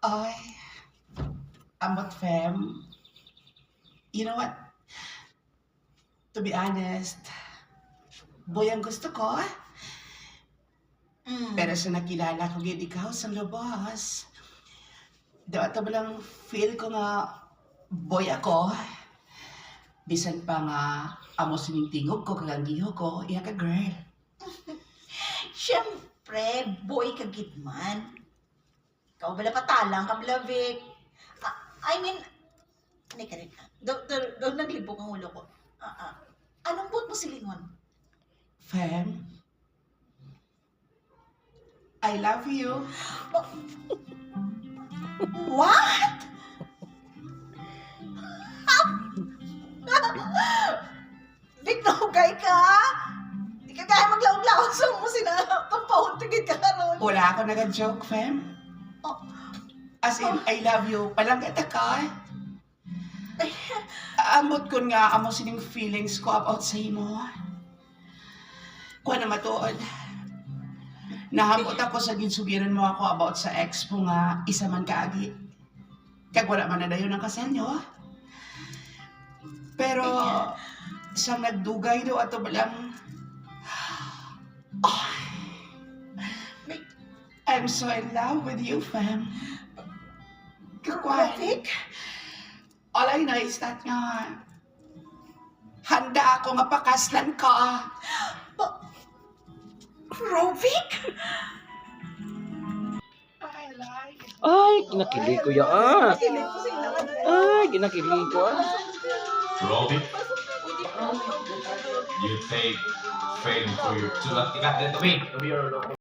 Ay, amot fam. You know what? To be honest, boy ang gusto ko. Mm. Pero sa nakilala ko gid ikaw sa labas, daw ito ba lang feel ko nga boy ako. Bisan pa nga amo sining tingog ko kag ang giho ko, iya ka girl. Siyempre, boy ka gitman. Ikaw bala patalang, kablavik. Ah, I mean, hindi ka rin. Daw, daw naglibog ang ulo ko. Ah, ah. Anong buot mo silingon? Fam, I love you. What? Big no guy ka? Di ka kaya maglaog-laog sa mo sina pampahuntigid ka karon. Wala ako nag-joke, fam. Oh. As in, I love you. Palanggat ka. Amot ko nga amo sining feelings ko about sa imo. Kuha na matuod. Nahamot ako sa ginsugiran mo ako about sa ex mo nga isa man kaagi. Kag wala man na dayon ang kasal nyo. Pero sa nagdugay daw ato balang Oh, I'm so in love with you, fam. Kakwan. Vic? All I know is that nga, handa ako nga pakaslan ka. Rovic? I like it. Ay, kinakilig ko yan. Kilig ko sila ka na. Ay, kinakilig ko ah. Robin, you take fame for your... Sulat, ikat dito, Wait.